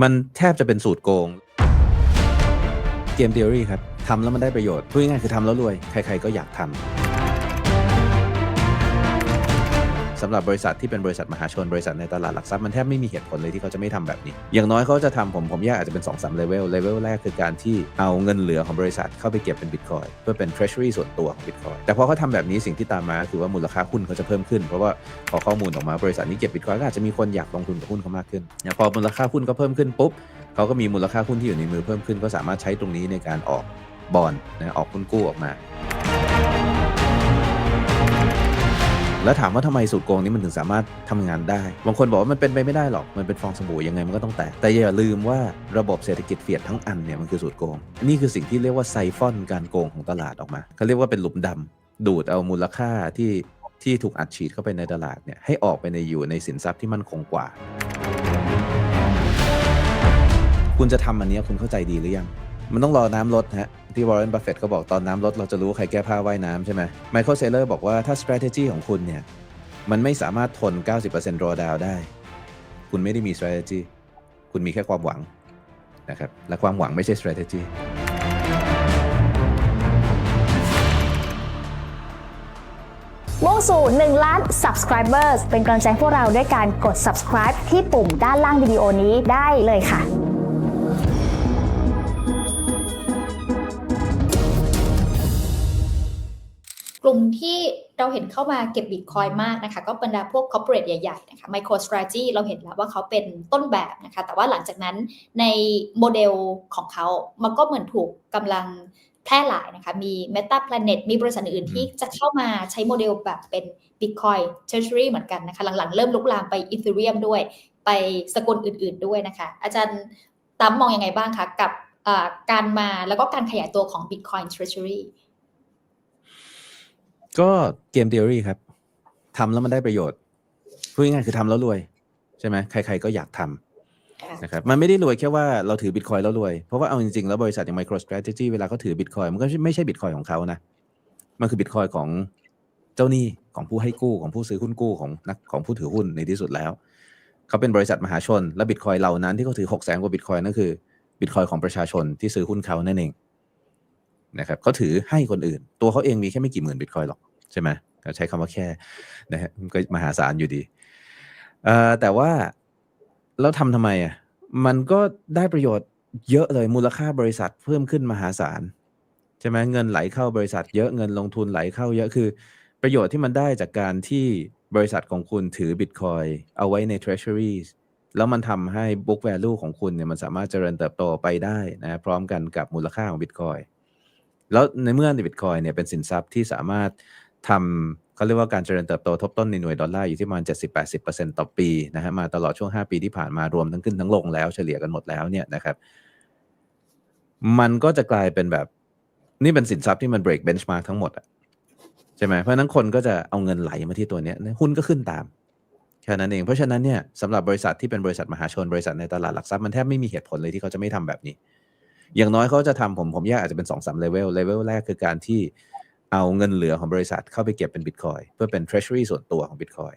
มันแทบจะเป็นสูตรโกง เกมเทอรี่ครับทำแล้วมันได้ประโยชน์พูดง่ายๆคือทำแล้วรวย ใครๆก็อยากทำ สำหรับบริษัทที่เป็นบริษัทมหาชนบริษัทในตลาดหลักทรัพย์มันแทบไม่มีเหตุผลเลยที่เขาจะไม่ทำแบบนี้ อย่างน้อยเขาจะทำผมผมแยกอาจจะเป็น2อสเลเวลเลเวลแรกคือการที่เอาเงินเหลือของบริษัทเข้าไปเก็บเป็นบิตคอยเพื่อเป็น treasury ส่วนตัวของบิตคอยแต่พอเขาทำแบบนี้สิ่งที่ตามมาคือว่ามูลค่าหุ้นเขาจะเพิ่มขึ้น เพราะว่าพอข้อมูลออกมาบริษัทนี้เก็บบิตคอยก็อาจจะมีคนอยากลงทุนกับหุ้นเขามากขึ้นพอมูลค่าหุ้นก็เพิ่มขึ้นปุ๊บเขาก็มีมูลค่าหุ้นที่อยู่ในมือเพิ่มขึ้นก็สามารถใช้ตรงนี้ในการออกบอลนะออกหุ้นกู้ออกมา แล้วถามว่าทำไมสูตรโกงนี้มันถึงสามารถทำงานได้ บางคนบอกว่ามันเป็นไปไม่ได้หรอก มันเป็นฟองสบู่ยังไงมันก็ต้องแตก แต่อย่าลืมว่าระบบเศรษฐกิจเฟียดทั้งอันเนี่ยมันคือสูตรโกง นี่คือสิ่งที่เรียกว่าไซฟอนการโกงของตลาดออกมาเขาเรียกว่าเป็นหลุมดำดูดเอามูลค่าที่ที่ถูกอัดฉีดเข้าไปในตลาดเนี่ยให้ออกไปในอยู่ในสินทรัพย์ที่มั่นคงกว่า คุณจะทำอันนี้คุณเข้าใจดีหรือยัง มันต้องรอน้ำลดฮะที่วอร์เรนบัฟเฟตต์ก็บอกตอนน้ำลดเราจะรู้ใครแก้ผ้าว่ายน้ำใช่ไหมไมเคิลเซเลอร์บอกว่าถ้า strategy ของคุณเนี่ย มันไม่สามารถทน 90% drawdown ได้ คุณไม่ได้มี strategy คุณมีแค่ความหวังนะครับ และความหวังไม่ใช่ strategy มุ่งสู่ 1 ล้าน subscribers เป็นกำลังใจพวกเราด้วยการกด subscribe ที่ปุ่มด้านล่างวิดีโอนี้ได้เลยค่ะ ลุ่มที่เราเห็นเข้ามาเก็บบิตคอยมากนะคะ ก็บรรดาพวก corporate ใหญ่ๆนะคะ MicroStrategy เราเห็นแล้วว่าเขาเป็นต้นแบบนะคะ แต่ว่าหลังจากนั้นในโมเดลของเขา มันก็เหมือนถูกกำลังแพร่หลายนะคะ มี Meta Planet มีบริษัทอื่นที่จะเข้ามาใช้โมเดลแบบเป็น Bitcoin Treasury เหมือนกันนะคะ หลังๆ เริ่มลุกลามไป Ethereum ด้วย ไปสกุลอื่นๆด้วยนะคะ อาจารย์ตั้มมองยังไงบ้างคะ กับการมาแล้วก็การขยายตัวของ Bitcoin Treasury ก็เกม t ท o รีครับทำแล้วมันได้ประโยชน์พูดง่ายๆคือทำแล้วรวย ใช่ไหมใคร ๆ ก็อยากทำนะครับมันไม่ได้รวยแค่ว่าเราถือบิตคอยแล้วรวย เพราะว่าเอาจริงๆ แล้วบริษัทอย่าง MicroStrategy เวลาเขาถือบิตคอยมันก็ไม่ใช่บิตคอยของเขานะ มันคือบิตคอยของเจ้าหนี้ของผู้ให้กู้ของผู้ซื้อหุ้นกู้ของนักของผู้ถือหุ้นในที่สุดแล้ว เขาเป็นบริษัทมหาชน และบิตคอยเหล่านั้นที่เขาถือ6กแสนกว่าบิตคอยนั่นคือบิตคอยของประชาชนที่ซื้อหุ้นเขานั่นเอง นะครับเขาถือให้คนอื่น ตัวเขาเองมีแค่ไม่กี่หมื่นบิตคอยหรอกใช่ไหมก็ใช้คำว่าแค่นะฮะมันก็มหาศาลอยู่ดีเอ่อแต่ว่าแล้วทำทำไมอะมันก็ได้ประโยชน์เยอะเลยมูลค่าบริษัทเพิ่มขึ้นมหาศาลใช่ไหมเงินไหลเข้าบริษัทเยอะเงินลงทุนไหลเข้าเยอะคือ ประโยชน์ที่มันได้จากการที่บริษัทของคุณถือบิตคอยเอาไว้ใน treasury แล้วมันทำให้ book value ของคุณเนี่ยมันสามารถเจริญเติบโตไปได้นะพร้อมกันกับมูลค่าของบิตคอย แล้วในเมื่อบิตคอยเนี่ยเป็นสินทรัพย์ที่สามารถทำเขาเรียกว่าการเจริญเติบโตทบต้นในหน่วยดอลลาร์อยู่ที่ประมาณ 70-80%ต่อปีนะฮะมาตลอดช่วง 5 ปีที่ผ่านมารวมทั้งขึ้นทั้งลงแล้วเฉลี่ยกันหมดแล้วเนี่ยนะครับ มันก็จะกลายเป็นแบบนี่เป็นสินทรัพย์ที่มัน break benchmark ทั้งหมดอะใช่ไหมเพราะนั้นคนก็จะเอาเงินไหลมาที่ตัวเนี้ยหุ้นก็ขึ้นตามแค่นั้นเอง เพราะฉะนั้นเนี่ยสำหรับบริษัทที่เป็นบริษัทมหาชนบริษัทในตลาดหลักทรัพย์มันแทบไม่มีเหตุผลเลยที่เขาจะไม่ทำแบบนี้ อย่างน้อยเขาจะทำผมผมแยกอาจจะเป็น2อสเลเวลเลเวลแรกคือการที่เอาเงินเหลือของบริษัทเข้าไปเก็บเป็นบิตคอยเพื่อเป็น treasury ส่วนตัวของบิตคอย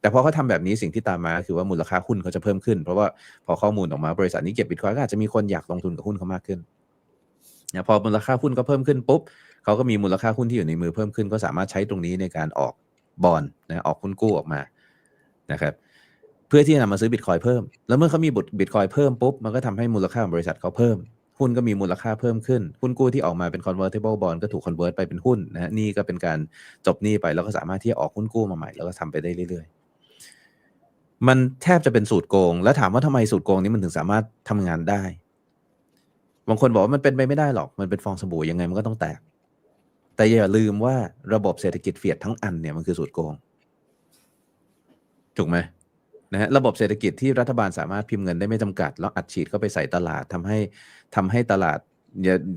แต่พอเขาทำแบบนี้สิ่งที่ตามมาคือว่ามูลค่าหุ้นเขาจะเพิ่มขึ้น เพราะว่าพอข้อมูลออกมาบริษัทนี้เก็บบิตคอยก็อาจจะมีคนอยากลงทุนกับหุ้นเขามากขึ้นนะพอมูลค่าหุ้นก็เพิ่มขึ้นปุ๊บเขาก็มีมูลค่าหุ้นที่อยู่ในมือเพิ่มขึ้น ก็สามารถใช้ตรงนี้ในการออกบอลนะออกหุ้นกู้ออกมานะครับเพื่อที่จะนำมาซื้อบิตคอยเพิ่ม แล้วเมื่อเขามีบุตรบิตคอยเพิ่มปุ๊บมันก็ทำให้มูลค่าของบริษัทเขาเพิ่ม หุ้นก็มีมูลค่าเพิ่มขึ้น หุ้นกู้ที่ออกมาเป็น convertible bond ก็ถูก convert ไปเป็นหุ้นนะฮะนี่ก็เป็นการจบหนี้ไปแล้วก็สามารถที่จะออกหุ้นกู้มาใหม่แล้วก็ทำไปได้เรื่อยๆ มันแทบจะเป็นสูตรโกง แล้วถามว่าทำไมสูตรโกงนี้มันถึงสามารถทำงานได้ บางคนบอกว่ามันเป็นไปไม่ได้หรอก มันเป็นฟองสบู่ยังไงมันก็ต้องแตก แต่อย่าลืมว่าระบบเศรษฐกิจเฟียดทั้งอันเนี่ยมันคือสูตรโกง ถูกไหม นะฮะระบบเศรษฐกิจที่รัฐบาลสามารถพิมพ์เงินได้ไม่จำกัด แล้วอัดฉีดเข้าไปใส่ตลาดทำให้ทำให้ตลาด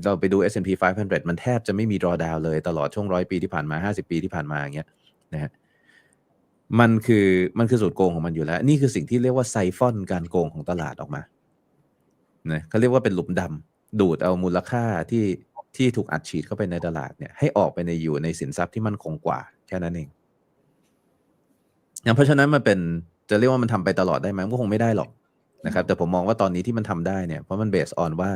เราไปดู S&P 500 มันแทบจะไม่มี drawdown เลยตลอดช่วงร้อยปีที่ผ่านมา 50 ปีที่ผ่านมาอย่างเงี้ยนะฮะมันคือมันคือสูตรโกงของมันอยู่แล้ว นี่คือสิ่งที่เรียกว่าไซฟอนการโกงของตลาดออกมานะเขาเรียกว่าเป็นหลุมดำดูดเอามูลค่าที่ที่ถูกอัดฉีดเข้าไปในตลาดเนี่ยให้ออกไปในอยู่ในสินทรัพย์ที่มั่นคงกว่า แค่นั้นเองอย่างเพราะฉะนั้นมันเป็น จะเรียกว่ามันทำไปตลอดได้ไหมมันก็คงไม่ได้หรอกนะครับ แต่ผมมองว่าตอนนี้ที่มันทำได้เนี่ยเพราะมันเบสออนว่า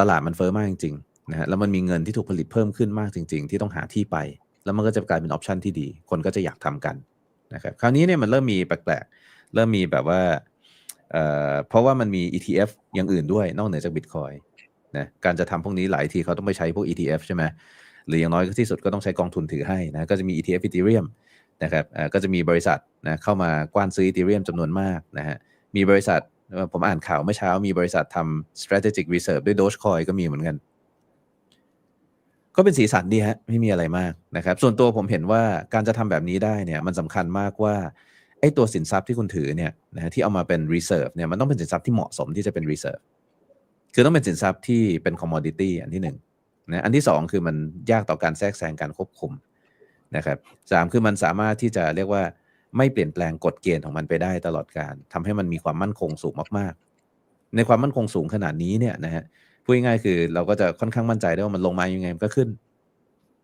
ตลาดมันเฟ้อมากจริงๆนะฮะแล้วมันมีเงินที่ถูกผลิตเพิ่มขึ้นมากจริง ๆ ที่ต้องหาที่ไป แล้วมันก็จะกลายเป็นออปชันที่ดี คนก็จะอยากทำกันนะครับคราวนี้เนี่ยมันเริ่มมีแปลกๆ เริ่มมีแบบว่าเอ่อเพราะว่ามันมี ETF อย่างอื่นด้วยนอกเหนือจาก Bitcoin นะการจะทำพวกนี้หลายทีเขาต้องไปใช้พวก ETF ใช่ไหมหรืออย่างน้อยที่สุดก็ต้องใช้กองทุนถือให้นะก็จะมี ETF Ethereum นะครับก็จะมีบริษัทนะเข้ามากว้านซื้อ Ethereum จำนวนมากนะฮะมีบริษัทผมอ่านข่าวเมื่อเช้ามีบริษัททำ strategic reserve ด้วย Dogecoin ก็มีเหมือนกัน ก็เป็นสีสันดีฮะไม่มีอะไรมากนะครับ ส่วนตัวผมเห็นว่าการจะทำแบบนี้ได้เนี่ยมันสำคัญมากว่าไอ้ตัวสินทรัพย์ที่คุณถือเนี่ยนะฮะที่เอามาเป็น reserve เนี่ยมันต้องเป็นสินทรัพย์ที่เหมาะสมที่จะเป็น reserve คือต้องเป็นสินทรัพย์ที่เป็น commodity อันที่หนึ่งนะอันที่สองคือมันยากต่อการแทรกแซงการควบคุม นะครับสามคือมันสามารถที่จะเรียกว่าไม่เปลี่ยนแปลงกฎเกณฑ์ของมันไปได้ตลอดการทำให้มันมีความมั่นคงสูงมากๆ ในความมั่นคงสูงขนาดนี้เนี่ยนะฮะพูดง่ายๆคือเราก็จะค่อนข้างมั่นใจได้ว่ามันลงมายังไงมันก็ขึ้น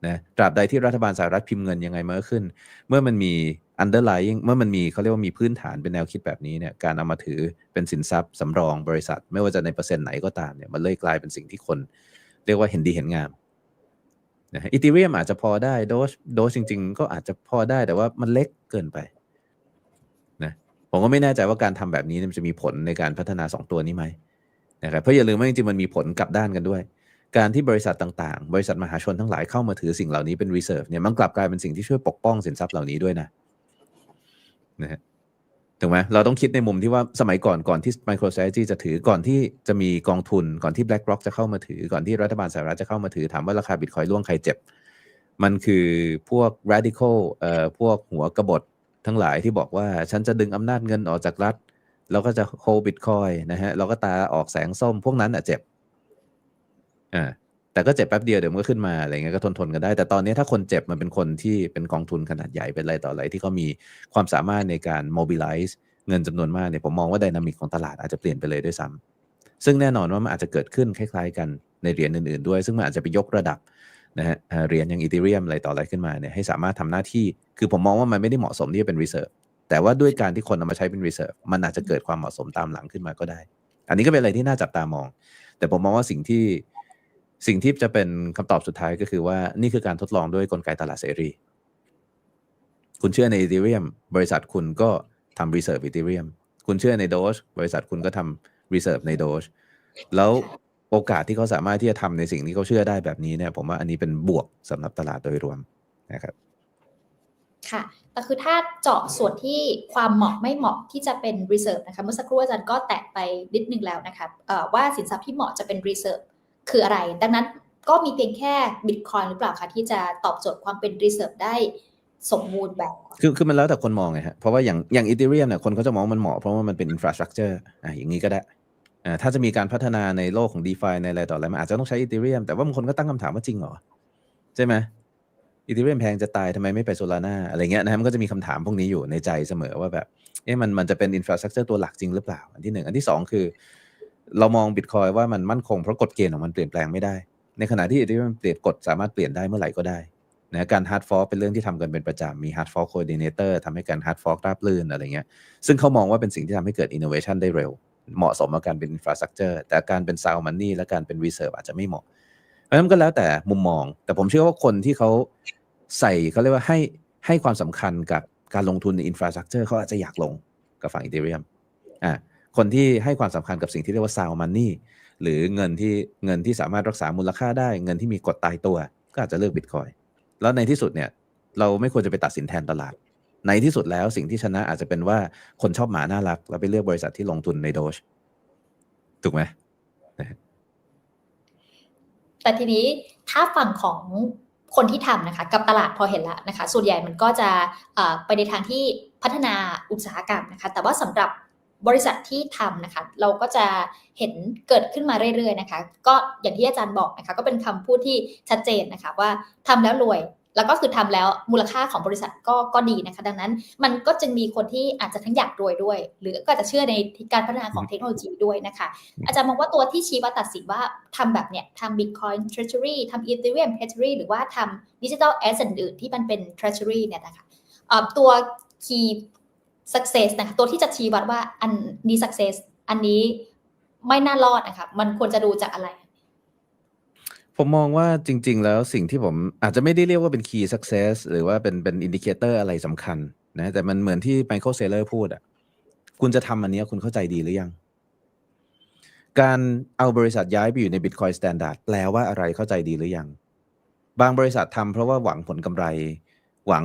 นะตราบใดที่รัฐบาลสหรัฐพิมพ์เงินยังไงมันก็ขึ้น เมื่อมันมี underlying เมื่อมันมีเขาเรียกว่ามีพื้นฐานเป็นแนวคิดแบบนี้เนี่ยการเอามาถือเป็นสินทรัพย์สำรองบริษัท ไม่ว่าจะในเปอร์เซ็นต์ไหนก็ตามเนี่ยมันเลยกลายเป็นสิ่งที่คน เรียกว่าเห็นดีเห็นงาม นะฮะอีทีเรียมอาจจะพอได้โดสโดสจริง ๆ ก็อาจจะพอได้แต่ว่ามันเล็กเกินไปนะผมก็ไม่แน่ใจว่าการทำแบบนี้มันจะมีผลในการพัฒนาสองตัวนี้ไหมนะครับเพราะอย่าลืมว่าจริงๆมันมีผลกลับด้านกันด้วย การที่บริษัทต่างๆ บริษัทมหาชนทั้งหลายเข้ามาถือสิ่งเหล่านี้เป็น reserve เนี่ยมันกลับกลายเป็นสิ่งที่ช่วยปกป้องสินทรัพย์เหล่านี้ด้วยนะนะฮะ ถูกไหมเราต้องคิดในมุมที่ว่าสมัยก่อนก่อนที่ MicroStrategy จะถือก่อนที่จะมีกองทุนก่อนที่ BlackRock จะเข้ามาถือก่อนที่รัฐบาลสหรัฐจะเข้ามาถือ ถามว่าราคาบิตคอยล่วงใครเจ็บ มันคือพวก radical เอ่อพวกหัวกบฏทั้งหลายที่บอกว่าฉันจะดึงอำนาจเงินออกจากรัฐ แล้วก็จะโฮบิตคอยนะฮะเราก็ตาออกแสงส้มพวกนั้นอะเจ็บอ่า แต่ก็เจ็บแป๊บเดียวเดี๋ยวมันก็ขึ้นมาอะไรเงี้ยก็ทนทนกันได้ แต่ตอนนี้ถ้าคนเจ็บมันเป็นคนที่เป็นกองทุนขนาดใหญ่เป็นอะไรต่ออะไรที่เขามีความสามารถในการ mobilize เงินจำนวนมากเนี่ยผมมองว่าไดนามิกของตลาดอาจจะเปลี่ยนไปเลยด้วยซ้ำซึ่งแน่นอนว่ามันอาจจะเกิดขึ้นคล้ายๆ กันในเหรียญอื่นๆด้วย ซึ่งมันอาจจะไปยกระดับนะฮะเหรียญอย่างอีเทเรียมอะไรต่ออะไรขึ้นมาเนี่ยให้สามารถทำหน้าที่ คือผมมองว่ามันไม่ได้เหมาะสมที่จะเป็น reserve แต่ว่าด้วยการที่คนเอามาใช้เป็น reserve มันอาจจะเกิดความเหมาะสมตามหลังขึ้นมาก็ได้ อันนี้ก็เป็นอะไรที่น่าจับตามอง แต่ผมมองว่าสิ่งที่ สิ่งที่จะเป็นคำตอบสุดท้ายก็คือว่านี่คือการทดลองด้วยกลไกตลาดเสรี คุณเชื่อใน Ethereum บริษัทคุณก็ทำ reserve Ethereum คุณเชื่อใน Doge บริษัทคุณก็ทำ reserve ใน Doge แล้วโอกาสที่เขาสามารถที่จะทำในสิ่งที่เขาเชื่อได้แบบนี้เนี่ย ผมว่าอันนี้เป็นบวกสำหรับตลาดโดยรวมนะครับ ค่ะ แต่คือถ้าเจาะส่วนที่ความเหมาะไม่เหมาะที่จะเป็น reserve นะคะ เมื่อสักครู่อาจารย์ก็แตะไปนิดนึงแล้วนะคะว่าสินทรัพย์ที่เหมาะจะเป็น reserve คืออะไร ดังนั้นก็มีเพียงแค่ Bitcoin หรือเปล่าคะที่จะตอบโจทย์ความเป็น reserve ได้สมบูรณ์แบบ คือคือมันแล้วแต่คนมองไงฮะ เพราะว่าอย่างอย่างอีเทเรียมเนี่ยคนเขาจะมองมันเหมาะเพราะว่ามันเป็นอินฟราสตรักเจอร์อ่าอย่างนี้ก็ได้อ่าถ้าจะมีการพัฒนาในโลกของ d e f i ในอะไรต่ออะไรมันอาจจะต้องใช้อีเทเรียมแต่ว่าบางคนก็ตั้งคำถามว่าจริงเหรอ ใช่ไหมอีเทเรียมแพงจะตายทำไมไม่ไปโซลาร่าอะไรเงี้ยนะฮะมันก็จะมีคำถามพวกนี้อยู่ในใจเสมอว่าแบบเอ๊ะมันมันจะเป็นอินฟราสตรักเจอร์ตัวหลักจริงหรือเปล่า อันที่หนึ่งอันที่สองคือ เรามองบิตคอยว่ามันมั่นคงเพราะกฎเกณฑ์ของมันเปลี่ยนแปลงไม่ได้ ในขณะที่อีเทเรียมเปลี่ยนกฎสามารถเปลี่ยนได้เมื่อไหร่ก็ได้นะการ hard fork เป็นเรื่องที่ทำกันเป็นประจำมี hard fork coordinator ทำให้การ hard fork ราบรื่นอะไรเงี้ยซึ่งเขามองว่าเป็นสิ่งที่ทำให้เกิด innovation ได้เร็ว เหมาะสมกับการเป็น infrastructure แต่การเป็น sound money และการเป็น reserve อาจจะไม่เหมาะเพราะนั้นก็แล้วแต่มุมมอง แต่ผมเชื่อว่าคนที่เขาใส่เขาเรียกว่าให้ให้ความสำคัญกับการลงทุนใน infrastructure เขาอาจจะอยากลงกับฝั่ง ethereum อ่า คนที่ให้ความสำคัญกับสิ่งที่เรียกว่า sound money หรือเงินที่เงินที่สามารถรักษามูลค่าได้ เงินที่มีกฎตายตัว ก็อาจจะเลือก bitcoin แล้วในที่สุดเนี่ยเราไม่ควรจะไปตัดสินแทนตลาด ในที่สุดแล้วสิ่งที่ชนะอาจจะเป็นว่าคนชอบหมาน่ารัก แล้วไปเลือกบริษัทที่ลงทุนในโดชถูกไหมแต่ทีนี้ถ้าฝั่งของคนที่ทำนะคะ กับตลาดพอเห็นแล้วนะคะ ส่วนใหญ่มันก็จะไปในทางที่พัฒนาอุตสาหกรรมนะคะ แต่ว่าสำหรับ บริษัทที่ทำนะคะ เราก็จะเห็นเกิดขึ้นมาเรื่อยๆนะคะ ก็อย่างที่อาจารย์บอกนะคะ ก็เป็นคำพูดที่ชัดเจนนะคะว่าทำแล้วรวยแล้วก็คือทำแล้วมูลค่าของบริษัทก็ก็ดีนะคะ ดังนั้นมันก็จึงมีคนที่อาจจะทั้งอยากรวยด้วย หรือก็จะเชื่อในการพัฒนาของเทคโนโลยีด้วยนะคะ อาจารย์มองว่าตัวที่ชี้วัดตัดสินว่าทำแบบเนี้ยทำ Bitcoin Treasury ทำ Ethereum Treasury หรือว่าทำ Digital Asset อื่นที่มันเป็น Treasury เนี่ยนะคะตัว Key success นะคะตัวที่จะชี้วัดว่าอันนี้ success อันนี้ไม่น่ารอดนะคะมันควรจะดูจากอะไร ผมมองว่าจริง ๆ แล้วสิ่งที่ผมอาจจะไม่ได้เรียกว่าเป็น key success หรือว่าเป็นเป็น indicator อะไรสำคัญนะแต่มันเหมือนที่ Michael Saylor พูดอะคุณจะทำอันนี้คุณเข้าใจดีหรือยัง การเอาบริษัทย้ายไปอยู่ใน Bitcoin Standard แปลว่าอะไรเข้าใจดีหรือยัง บางบริษัททำเพราะว่าหวังผลกำไร หวัง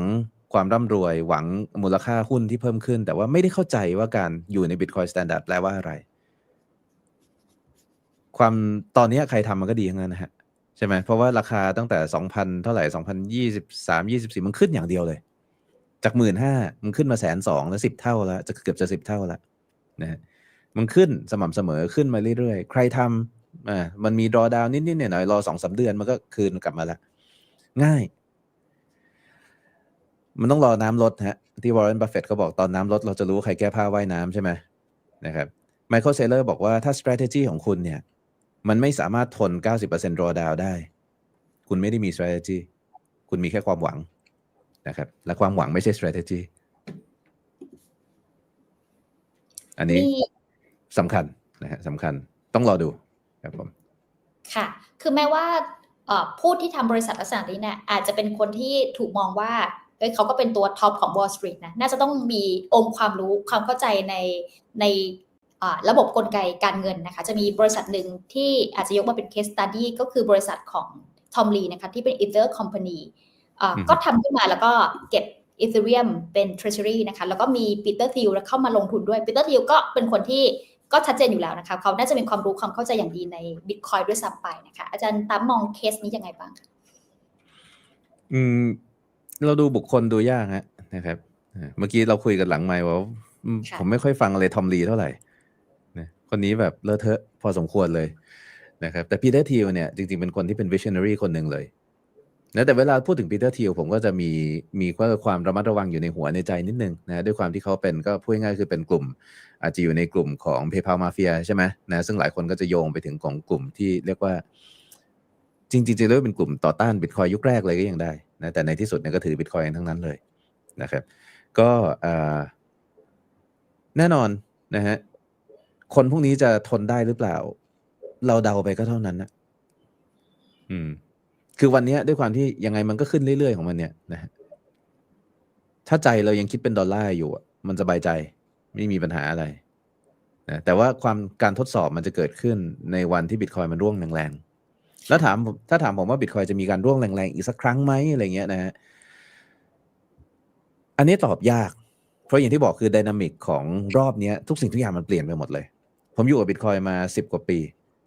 ความร่ำรวยหวังมูลค่าหุ้นที่เพิ่มขึ้น แต่ว่าไม่ได้เข้าใจว่าการอยู่ใน Bitcoin Standard แปลว่าอะไร ความตอนนี้ใครทำมันก็ดีทั้งนั้นนะฮะใช่ไหมเพราะว่าราคาตั้งแต่ 2,000 เท่าไหร่ 2,023 24 มันขึ้นอย่างเดียวเลย จากหมื่นห้ามันขึ้นมาแสนสองแล้วสิบเท่าแล้ว จะเกือบจะสิบเท่าแล้วนะฮะมันขึ้นสม่ำเสมอขึ้นมาเรื่อยๆ ใครทำอ่ามันมี draw down นิดๆหน่อยๆรอสองสาเดือนมันก็คืนกลับมาล้วง่าย มันต้องรอน้ำลดฮะที่วอร์เรนบัฟเฟตเขาบอกตอนน้ำลดเราจะรู้ว่าใครแก้ผ้าว่ายน้ำใช่ไหมนะครับไมเคิลเซเลอร์บอกว่าถ้า strategy ของคุณเนี่ย มันไม่สามารถทน 90% draw down ได้ คุณไม่ได้มี strategy คุณมีแค่ความหวังนะครับ และความหวังไม่ใช่ strategy อันนี้มีสำคัญนะฮะสำคัญต้องรอดูครับผมค่ะ คือแม้ว่าเอ่อผู้ที่ทำบริษัทลักษณะนี้เนี่ยอาจจะเป็นคนที่ถูกมองว่าเอ้ ยเขาก็เป็นตัวท็อปของ Wall Street นะ น่าจะต้องมีองค์ความรู้ความเข้าใจในในอ่าระบบกลไกการเงินนะคะ จะมีบริษัทหนึ่งที่อาจจะยกมาเป็น case study ก็คือบริษัทของ Tom Lee นะคะที่เป็น Ether Company อ่าอืมก็ทำขึ้นมาแล้วก็เก็บ Ethereum เป็น Treasury นะคะแล้วก็มี Peter Thiel เข้ามาลงทุนด้วย Peter Thiel ก็เป็นคนที่ก็ชัดเจนอยู่แล้วนะคะเขาน่าจะมีความรู้ความเข้าใจอย่างดีใน Bitcoin ด้วยซ้ำไปนะคะอาจารย์ตั้มมองเคสนี้ยังไงบ้างคะอืม เราดูบุคคลดูยากฮะนะครับเอ่อเมื่อกี้เราคุยกันหลังไมค์ว่าอืมผมไม่ค่อยฟังอะไรทอมลีเท่าไหร่นะคนนี้แบบเลอะเทอะพอสมควรเลยนะครับแต่พีเตอร์ทีลเนี่ยจริงๆ เป็นคนที่เป็นวิช i o n a r y คนหนึ่งเลยนะแต่เวลาพูดถึงปีเตอร์ทีลผมก็จะมีมีความระมัดระวังอยู่ในหัวในใจนิดนึงนะด้วยความที่เขาเป็นก็พูดง่ายๆคือเป็นกลุ่ม อาจจะอยู่ในกลุ่มของ PayPal Mafia ใช่ไหมนะซึ่งหลายคนก็จะโยงไปถึงของกลุ่มที่เรียกว่า จริงๆจะเรียกว่าเป็นกลุ่มต่อต้านบิตคอยยุคแรกเลยก็ยังได้ นะแต่ในที่สุดเนี่ยก็ถือบิตคอยทั้งนั้นเลยนะครับ ก็แน่นอนนะฮะคนพวกนี้จะทนได้หรือเปล่า เราเดาไปก็เท่านั้นนะอืม คือวันนี้ด้วยความที่ยังไงมันก็ขึ้นเรื่อยๆของมันเนี่ยนะฮะถ้าใจเรายังคิดเป็นดอลลาร์อยู่มันสบายใจ ไม่มีปัญหาอะไรนะแต่ว่าความการทดสอบมันจะเกิดขึ้นในวันที่บิตคอยมันร่วงแรง แล้วถามถ้าถามผมว่าบิตคอยจะมีการร่วงแรงๆ อีกสักครั้งไหมอะไรเงี้ยนะฮะอันนี้ตอบยาก เพราะอย่างที่บอกคือดินามิกของรอบนี้ทุกสิ่งทุกอย่างมันเปลี่ยนไปหมดเลย ผมอยู่กับบิตคอยมาสิบกว่าปี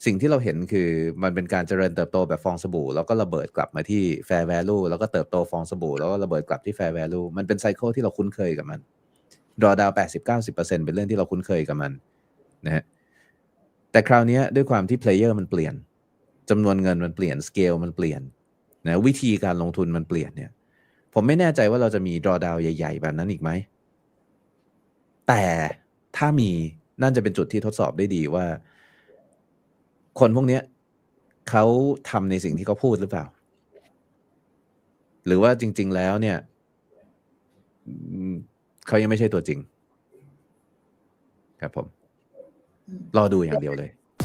สิ่งที่เราเห็นคือมันเป็นการเจริญเติบโตแบบฟองสบู่ แล้วก็ระเบิดกลับมาที่ fair value แล้วก็เติบโตฟองสบู่แล้วก็ระเบิดกลับที่ fair value มันเป็นไซเคิลที่เราคุ้นเคยกับมันดรอดาวแปดสิบเก้าสิบเปอร์เซ็นเป็นเรื่องที่เราคุ้นเคยกับมันนะฮะแต่คราวนี้ด้วยความที่เพลเยอร์มันเปลี่ยน จำนวนเงินมันเปลี่ยนสเกลมันเปลี่ยนนะวิธีการลงทุนมันเปลี่ยนเนี่ย ผมไม่แน่ใจว่าเราจะมี drawdown ใหญ่ ๆ แบบนั้นอีกไหม แต่ถ้ามีนั่นจะเป็นจุดที่ทดสอบได้ดีว่า คนพวกเนี้ยเขาทำในสิ่งที่เขาพูดหรือเปล่า หรือว่าจริง ๆ แล้วเนี่ยเขายังไม่ใช่ตัวจริง ครับผม รอดูอย่างเดียวเลย